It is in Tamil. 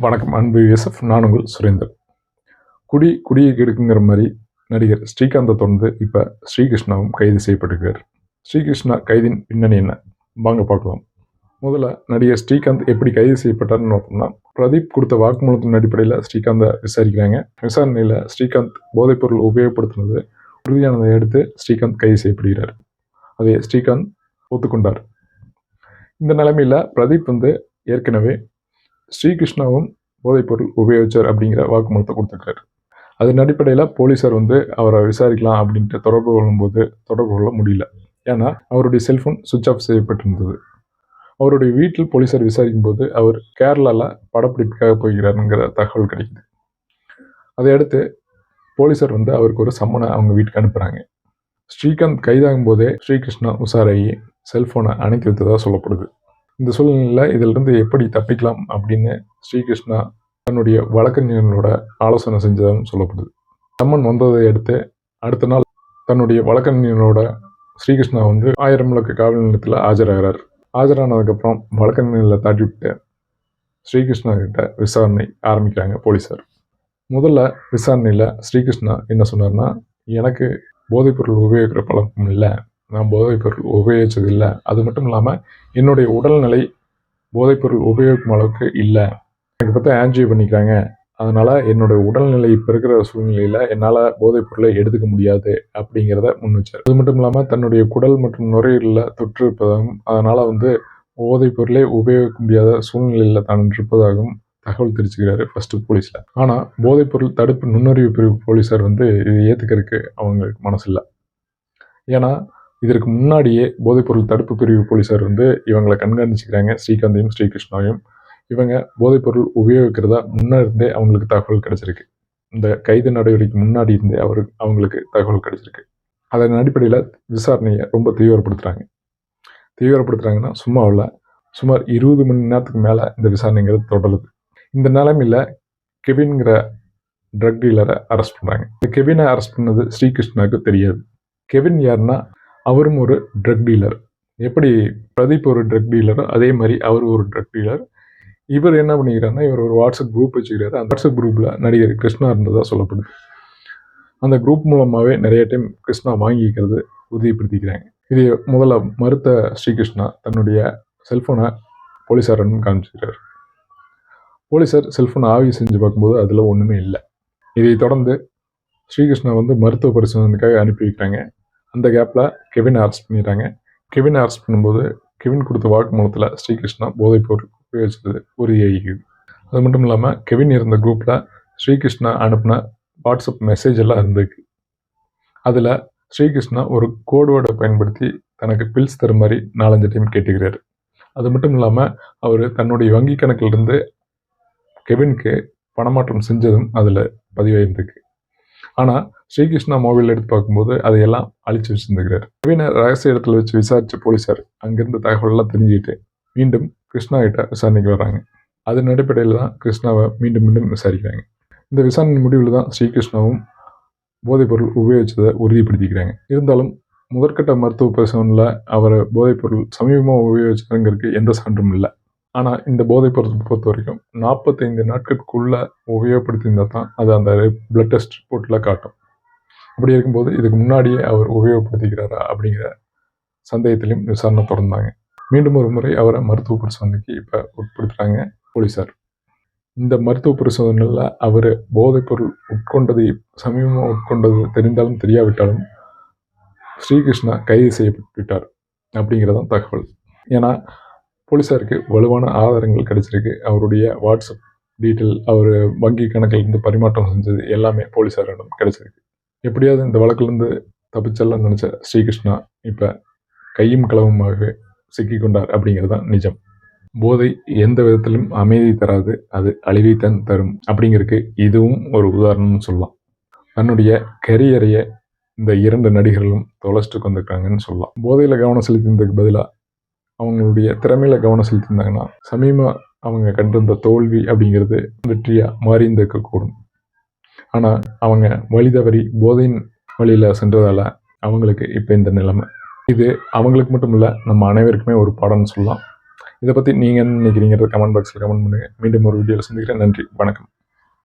வணக்கம் அன்பு யூசப். நான் உங்கள் சுரேந்தர். குடி குடியை கெடுக்குங்கிற மாதிரி நடிகர் ஸ்ரீகாந்தை தொடர்ந்து இப்போ ஸ்ரீகிருஷ்ணாவும் கைது செய்யப்பட்டிருக்கார். ஸ்ரீகிருஷ்ணா கைதின் பின்னணி என்ன? வாங்க பார்க்கலாம். முதல்ல நடிகர் ஸ்ரீகாந்த் எப்படி கைது செய்யப்பட்டார்னு பார்த்தோம்னா பிரதீப் கொடுத்த வாக்குமூலத்தின் அடிப்படையில் ஸ்ரீகாந்தை விசாரிக்கிறாங்க. விசாரணையில் ஸ்ரீகாந்த் போதைப்பொருள் உபயோகப்படுத்தினது உறுதியானதை அடுத்து ஸ்ரீகாந்த் கைது செய்யப்படுகிறார். அதை ஸ்ரீகாந்த் ஒத்துக்கொண்டார். இந்த நிலைமையில் பிரதீப் வந்து ஏற்கனவே ஸ்ரீகிருஷ்ணாவும் போதைப்பொருள் உபயோகிச்சார் அப்படிங்கிற வாக்குமூலத்தை கொடுத்துருக்காரு. அதன் அடிப்படையில் போலீஸார் வந்து அவரை விசாரிக்கலாம் அப்படின்ட்டு தொடர்பு கொள்ளும்போது தொடர்பு கொள்ள முடியல. ஏன்னா அவருடைய செல்ஃபோன் சுவிட்ச் ஆஃப் செய்யப்பட்டிருந்தது. அவருடைய வீட்டில் போலீஸார் விசாரிக்கும் போது அவர் கேரளாவில் படப்பிடிப்புக்காக போகிறாருங்கிற தகவல் கிடைக்குது. அதையடுத்து போலீஸார் வந்து அவருக்கு ஒரு சம்மனை அவங்க வீட்டுக்கு அனுப்புகிறாங்க ஸ்ரீகாந்த் கைதாகும் போதே ஸ்ரீகிருஷ்ணா உஷாராகி செல்ஃபோனை அணைக்கி வைத்ததாக சொல்லப்படுது. இந்த சூழ்நிலையில் இதிலிருந்து எப்படி தப்பிக்கலாம் அப்படின்னு ஸ்ரீகிருஷ்ணா தன்னுடைய வழக்கறிஞர்களோட ஆலோசனை செஞ்சதாகவும் சொல்லப்படுது. சம்மன் வந்ததை அடுத்து அடுத்த நாள் தன்னுடைய வழக்கறிஞர்களோட ஸ்ரீகிருஷ்ணா வந்து ஆயிரம் விளக்கு காவல் நிலையத்தில் ஆஜராகிறார். ஆஜரானதுக்கப்புறம் வழக்கறிஞர்களை தாட்டி விட்டு ஸ்ரீகிருஷ்ணா கிட்ட விசாரணை ஆரம்பிக்கிறாங்க போலீஸார் முதல்ல விசாரணையில் ஸ்ரீகிருஷ்ணா என்ன சொன்னார்னா எனக்கு போதைப்பொருள் உபயோகிக்கிற பழக்கம் இல்லை. நான் போதைப்பொருள் உபயோகித்ததில்லை அது மட்டும் இல்லாமல் என்னுடைய உடல்நிலை போதைப்பொருள் உபயோகிக்கும் அளவுக்கு இல்லை. எனக்கு பார்த்தா ஆன்ஜியோ பண்ணிக்கிறாங்க. அதனால் என்னோட உடல்நிலை இப்போ இருக்கிற சூழ்நிலையில் என்னால் போதைப்பொருளை எடுத்துக்க முடியாது அப்படிங்கிறத முன் வச்சார். அது மட்டும் இல்லாமல் தன்னுடைய குடல் மற்றும் நுரையீரலில் தொற்று இருப்பதாகவும் அதனால் வந்து போதைப் பொருளை உபயோகிக்க முடியாத சூழ்நிலையில் தான் இருப்பதாகவும் தகவல் தெரிவிச்சுக்கிறாரு ஃபர்ஸ்ட் போலீஸில் ஆனால் போதைப்பொருள் தடுப்பு நுண்ணறிவு பிரிவு போலீஸார் வந்து இது ஏற்றுக்கிறதுக்கு அவங்களுக்கு மனசில்லை. ஏன்னா இதற்கு முன்னாடியே போதைப்பொருள் தடுப்பு பிரிவு போலீஸார் வந்து இவங்களை கண்காணிச்சுக்கிறாங்க. ஸ்ரீகாந்தையும் ஸ்ரீகிருஷ்ணாவையும். இவங்க போதைப்பொருள் உபயோகிக்கிறதா முன்னே இருந்தே அவங்களுக்கு தகவல் கிடைச்சிருக்கு. இந்த கைது நடவடிக்கை முன்னாடி இருந்தே அவரு அவங்களுக்கு தகவல் கிடைச்சிருக்கு. அதன் அடிப்படையில் விசாரணையை ரொம்ப தீவிரப்படுத்துகிறாங்க தீவிரப்படுத்துகிறாங்கன்னா சும்மா இல்லை. சுமார் இருபது மணி நேரத்துக்கு மேலே இந்த விசாரணைங்கிறது தொடருது. இந்த நிலைமையில் கெவின்கிற ட்ரக் டீலரை அரெஸ்ட் பண்ணுறாங்க இந்த கெவினை அரெஸ்ட் பண்ணது ஸ்ரீகிருஷ்ணாவுக்கு தெரியாது. கெவின் யாருன்னா அவரும் ஒரு ட்ரக் டீலர் எப்படி பிரதீப் ஒரு ட்ரக் டீலரோ அதே மாதிரி அவர் ஒரு ட்ரக் டீலர் இவர் என்ன பண்ணிக்கிறாருன்னா இவர் ஒரு வாட்ஸ்அப் குரூப் வச்சுக்கிறாரு. அந்த வாட்ஸ்அப் குரூப்பில் நடிகர் கிருஷ்ணா இருந்ததாக சொல்லப்படுது. அந்த குரூப் மூலமாகவே நிறைய டைம் கிருஷ்ணா வாங்கிக்கிறது உறுதிப்படுத்திக்கிறாங்க. இது முதல்ல மறுத்த ஸ்ரீகிருஷ்ணா தன்னுடைய செல்ஃபோனை போலீஸாரன்னு காமிச்சிக்கிறார். போலீஸார் செல்ஃபோனை ஆய்வு செஞ்சு பார்க்கும்போது அதில் ஒன்றுமே இல்லை. இதை தொடர்ந்து ஸ்ரீகிருஷ்ணா வந்து மருத்துவ பரிசோதனைக்காக அனுப்பி வைக்கிறாங்க. அந்த கேப்பில் கெவின் அரெஸ்ட் பண்ணிடுறாங்க கெவின் அரெஸ்ட் பண்ணும்போது கெவின் கொடுத்த வாக்குமூலத்தில் ஸ்ரீகிருஷ்ணா போதைப்பொருள் உபயோகிச்சது உறுதியாகிக்குது அது மட்டும் இல்லாமல் கெவின் இருந்த குரூப்பில் ஸ்ரீகிருஷ்ணா அனுப்பின வாட்ஸ்அப் மெசேஜ் எல்லாம் இருந்திருக்கு. அதில் ஸ்ரீகிருஷ்ணா ஒரு கோடுவேர்டை பயன்படுத்தி தனக்கு பில்ஸ் தர மாதிரி நாலஞ்சு டைம் கேட்டுக்கிறாரு. அது மட்டும் இல்லாமல் அவர் தன்னுடைய வங்கி கணக்கிலிருந்து கெவினுக்கு பணமாற்றம் செஞ்சதும் அதில் பதிவாயிருந்துக்கு ஆனால் ஸ்ரீகிருஷ்ணா மொபைல் எடுத்து பார்க்கும்போது அதையெல்லாம் அழிச்சு வச்சிருந்துக்கிறார். நவீன ரகசிய இடத்துல வச்சு விசாரித்த போலீஸார் அங்கிருந்த தகவலெல்லாம் தெரிஞ்சுக்கிட்டு மீண்டும் கிருஷ்ணா கிட்ட விசாரணைக்கு வர்றாங்க அதன் அடிப்படையில் தான் கிருஷ்ணாவை மீண்டும் மீண்டும் விசாரிக்கிறாங்க. இந்த விசாரணை முடிவில் தான் ஸ்ரீகிருஷ்ணாவும் போதைப்பொருள் உபயோகித்ததை உறுதிப்படுத்திக்கிறாங்க. இருந்தாலும் முதற்கட்ட மருத்துவ பரிசோதனையில் அவரை போதைப்பொருள் சமீபமாக உபயோகிச்சதுங்கிறதுக்கு எந்த சான்றும் இல்லை. ஆனால் இந்த போதைப் பொருள் பொறுத்த வரைக்கும் நாற்பத்தைந்து நாட்களுக்குள்ளே உபயோகப்படுத்தியிருந்தால் தான் அது அந்த பிளட் டெஸ்ட் ரிப்போர்ட்டில் காட்டும். அப்படி இருக்கும்போது இதுக்கு முன்னாடியே அவர் உபயோகப்படுத்திக்கிறாரா அப்படிங்கிற சந்தேகத்திலையும் விசாரணை தொடர்ந்தாங்க. மீண்டும் ஒரு முறை அவரை மருத்துவ பரிசோதனைக்கு இப்போ உட்படுத்துகிறாங்க போலீஸார் இந்த மருத்துவ பரிசோதனையில் அவர் போதைப்பொருள் உட்கொண்டது சமீபமாக உட்கொண்டது தெரிந்தாலும் தெரியாவிட்டாலும் ஸ்ரீகிருஷ்ணா கைது செய்யப்பட்டு விட்டார் அப்படிங்கிறதான் தகவல். ஏன்னா போலீஸாருக்கு வலுவான ஆதாரங்கள் கிடைச்சிருக்கு. அவருடைய வாட்ஸ்அப் டீட்டெயில் அவர் வங்கி கணக்கில் இருந்து பரிமாற்றம் செஞ்சது எல்லாமே போலீஸாரிடம் கிடைச்சிருக்கு. எப்படியாவது இந்த வழக்கிலிருந்து தப்பிச்செல்லாம் நினச்ச ஸ்ரீகிருஷ்ணா இப்போ கையும் களவுமாக சிக்கிக்கொண்டார் அப்படிங்கிறது தான் நிஜம். போதை எந்த விதத்திலும் அமைதி தராது அது அழிவைத்தான் தரும் அப்படிங்கிறதுக்கு இதுவும் ஒரு உதாரணம்னு சொல்லலாம். தன்னுடைய கரியரையை இந்த இரண்டு நடிகர்களும் தொலைச்சிட்டு வந்திருக்காங்கன்னு சொல்லலாம். போதையில் கவனம் செலுத்தினதுக்கு பதிலாக அவங்களுடைய திறமையில கவனம் செலுத்தியிருந்தாங்கன்னா சமீப அவங்க கண்டிருந்த தோல்வி அப்படிங்கிறது வெற்றியாக மாறி இருந்திருக்கக்கூடும். ஆனால் அவங்க வழி தவறி போதையின் வழியில் சென்றதால் அவங்களுக்கு இப்போ இந்த நிலைமை. இது அவங்களுக்கு மட்டும் இல்லை நம்ம அனைவருக்குமே ஒரு பாடம்னு சொல்லலாம். இதை பற்றி நீங்கள் என்ன நினைக்கிறீங்கிறத கமெண்ட் பாக்ஸில் கமெண்ட் பண்ணுங்கள் மீண்டும் ஒரு வீடியோவில் சந்திக்கிறேன். நன்றி. வணக்கம்.